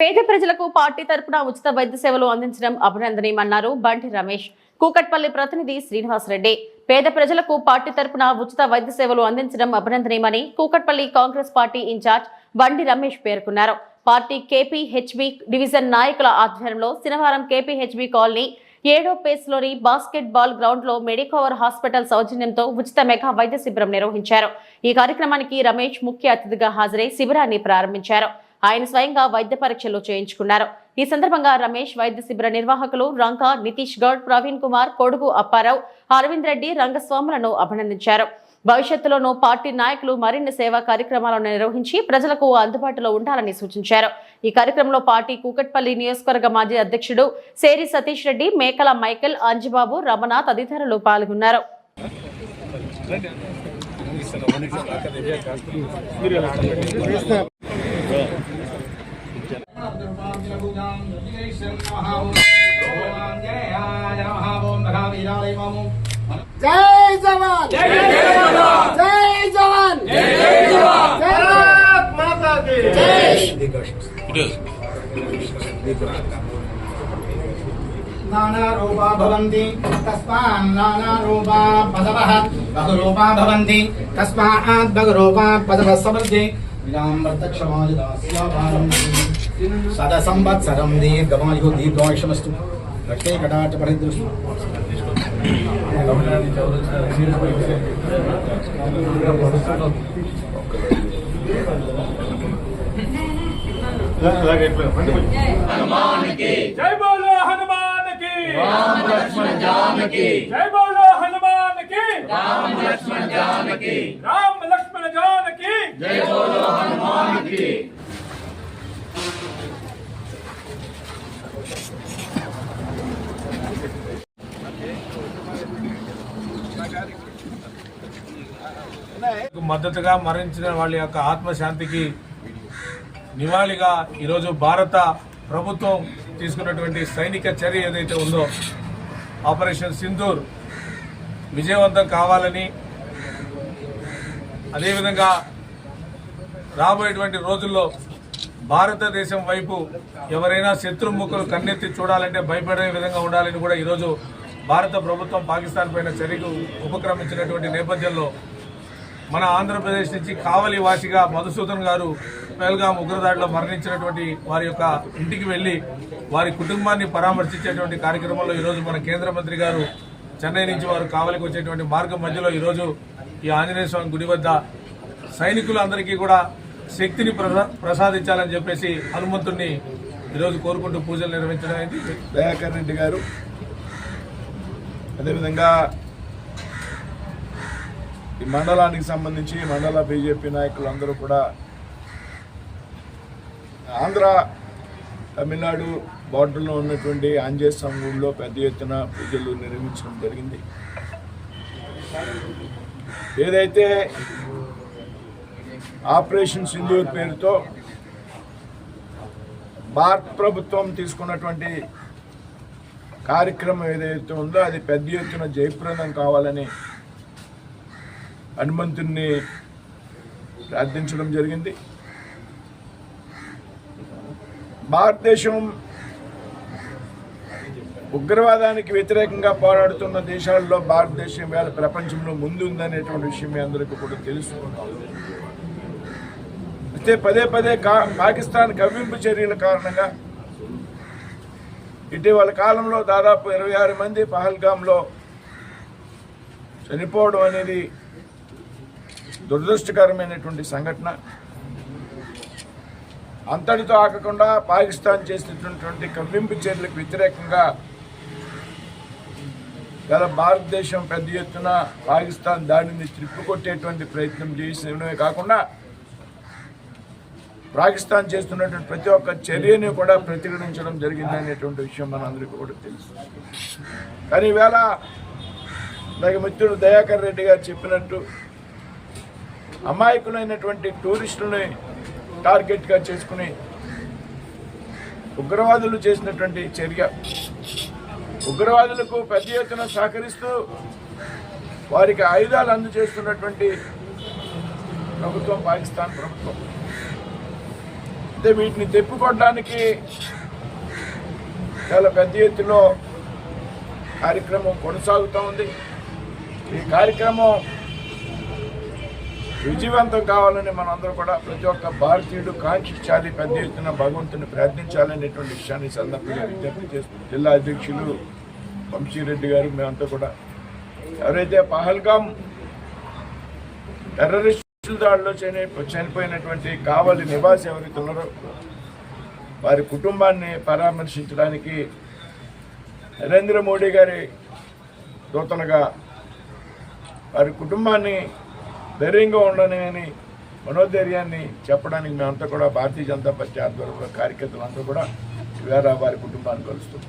పేద ప్రజలకు పార్టీ తరపున ఉచిత వైద్య సేవలు అందించడం అభినందనీయమన్నారు బండి రమేష్. కూకట్పల్లి ప్రతినిధి శ్రీనివాస్ రెడ్డి. పేద ప్రజలకు పార్టీ తరపున ఉచిత వైద్య సేవలు అందించడం అభినందనీయమని కూకట్పల్లి కాంగ్రెస్ పార్టీ ఇన్ఛార్జ్ బండి రమేష్ పేర్కొన్నారు. పార్టీ కేపీహెచ్బి డివిజన్ నాయకుల ఆధ్వర్యంలో శనివారం కేపీహెచ్బి కాలనీ ఏడో పేస్లోని బాస్కెట్ బాల్ గ్రౌండ్లో మెడికోవర్ హాస్పిటల్ సౌజన్యంతో ఉచిత మెగా వైద్య శిబిరం నిర్వహించారు. ఈ కార్యక్రమానికి రమేష్ ముఖ్య అతిథిగా హాజరై శిబిరాన్ని ప్రారంభించారు. ఆయన స్వయంగా వైద్య పరీక్షలు చేయించుకున్నారు. ఈ సందర్భంగా రమేష్ వైద్య శిబిర నిర్వాహకులు రంక నితీష్ గౌడ్ ప్రవీణ్ కుమార్ కొడుగు అప్పారావు అరవింద్ రెడ్డి రంగస్వాములను అభినందించారు. భవిష్యత్తులోనూ పార్టీ నాయకులు మరిన్ని సేవా కార్యక్రమాలను నిర్వహించి ప్రజలకు అందుబాటులో ఉండాలని సూచించారు. ఈ కార్యక్రమంలో పార్టీ కూకట్పల్లి నియోజకవర్గ మాజీ అధ్యక్షుడు సేరి సతీష్ రెడ్డి మేకల మైకెల్ అంజబాబు రమణ తదితరులు పాల్గొన్నారు. Nana roba bhavanti, kaspa nana roba padavah, bahu bhavanti, kaspa ad bahu padavah sabarje. సదసంవత్సరం దీర్ఘమాయు దీర్ఘాయుషమస్తు రక్షే కటాట పరిదృష్టి హనుమానికి బోలో రామ లక్ష్మణ జానకి రామ లక్ష్మణ జానకి రామ జై బోలో హనుమాన్కి మద్దతుగా మరణించిన వాళ్ళ యొక్క ఆత్మశాంతికి నివాళిగా ఈరోజు భారత ప్రభుత్వం తీసుకున్నటువంటి సైనిక చర్య ఏదైతే ఉందో ఆపరేషన్ సింధూర్ విజయవంతం కావాలని అదేవిధంగా రాబోయేటువంటి రోజుల్లో భారతదేశం వైపు ఎవరైనా శత్రుముఖులు కన్నెత్తి చూడాలంటే భయపడే విధంగా ఉండాలని కూడా ఈరోజు భారత ప్రభుత్వం పాకిస్తాన్ పైన చర్యకు ఉపక్రమించినటువంటి నేపథ్యంలో మన ఆంధ్రప్రదేశ్ నుంచి కావలి వాసిగా మధుసూదన్ గారు పేల్గాం ఉగ్రదాడిలో మరణించినటువంటి వారి యొక్క ఇంటికి వెళ్ళి వారి కుటుంబాన్ని పరామర్శించేటువంటి కార్యక్రమంలో ఈరోజు మన కేంద్ర మంత్రి గారు చెన్నై నుంచి వారు కావలికి వచ్చేటువంటి మార్గం మధ్యలో ఈరోజు ఈ ఆంజనేయ స్వామి గుడి వద్ద సైనికులందరికీ కూడా శక్తిని ప్రసా- ప్రసాదించాలని చెప్పేసి హనుమంతుడిని ఈరోజు కోరుకుంటూ పూజలు నిర్వహించడం అయింది. దయాకర్ రెడ్డి గారు. అదేవిధంగా ఈ మండలానికి సంబంధించి మండల బీజేపీ నాయకులందరూ కూడా ఆంధ్ర తమిళనాడు బార్డర్లో ఉన్నటువంటి ఆంజనేయ స్వామి గుడిలో పెద్ద ఎత్తున పూజలు నిర్వహించడం జరిగింది. ఏదైతే ఆపరేషన్ సింధూర్ పేరుతో భారత ప్రభుత్వం తీసుకున్నటువంటి కార్యక్రమం ఏదైతే ఉందో అది పెద్ద ఎత్తున జయప్రదం కావాలని హనుమంతుణ్ణి ప్రార్థించడం జరిగింది. భారతదేశం ఉగ్రవాదానికి వ్యతిరేకంగా పోరాడుతున్న దేశాల్లో భారతదేశం వేళ ప్రపంచంలో ముందుందనేటువంటి విషయం మీ అందరికీ కూడా తెలుసుకుంటాం అయితే పదే పదే కా పాకిస్తాన్ కవ్వింపు చర్యల కారణంగా ఇటీవల కాలంలో దాదాపు ఇరవై ఆరు మంది పహల్గామ్లో చనిపోవడం అనేది దురదృష్టకరమైనటువంటి సంఘటన. అంతటితో ఆకకుండా పాకిస్తాన్ చేసినటువంటి కవ్వింపు చర్యలకు వ్యతిరేకంగా గల భారతదేశం పెద్ద ఎత్తున పాకిస్తాన్ దాడిని త్రిప్పుకొట్టేటువంటి ప్రయత్నం చేసినవే కాకుండా పాకిస్తాన్ చేస్తున్నటువంటి ప్రతి ఒక్క చర్యని కూడా ప్రతిఘటించడం జరిగింది అనేటువంటి విషయం మనందరికీ కూడా తెలుసు. కానీ ఈవేళ నాకు మిత్రుడు దయాకర్ రెడ్డి గారు చెప్పినట్టు అమాయకులైనటువంటి టూరిస్టులని టార్గెట్గా చేసుకుని ఉగ్రవాదులు చేసినటువంటి చర్య. ఉగ్రవాదులకు పెద్ద ఎత్తున సహకరిస్తూ వారికి ఆయుధాలు అందజేస్తున్నటువంటి ప్రభుత్వం పాకిస్తాన్ ప్రభుత్వం. అయితే వీటిని తెప్పుకోవడానికి చాలా పెద్ద ఎత్తులో కార్యక్రమం కొనసాగుతూ ఉంది. ఈ కార్యక్రమం విజయవంతం కావాలని మనందరూ కూడా ప్రతి ఒక్క భారతీయుడు కాంక్షించాలి పెద్ద ఎత్తున భగవంతుని ప్రయత్నించాలనేటువంటి విషయాన్ని సందర్భంగా విజ్ఞప్తి చేస్తుంది జిల్లా అధ్యక్షులు వంశీరెడ్డి గారు మేమంతా కూడా. ఎవరైతే పహల్గాం టెర్రరిస్టుల దాడిలో చని చనిపోయినటువంటి కావలి నివాసి ఎవరైతే ఉన్నారో వారి కుటుంబాన్ని పరామర్శించడానికి నరేంద్ర మోడీ గారి దూతలుగా వారి కుటుంబాన్ని ధైర్యంగా ఉండని మనోధైర్యాన్ని చెప్పడానికి మేమంతా కూడా భారతీయ జనతా పార్టీ ఆధ్వర్యంలో కార్యకర్తలంతా కూడా ఇవాళ వారి కుటుంబాన్ని కలుస్తుంది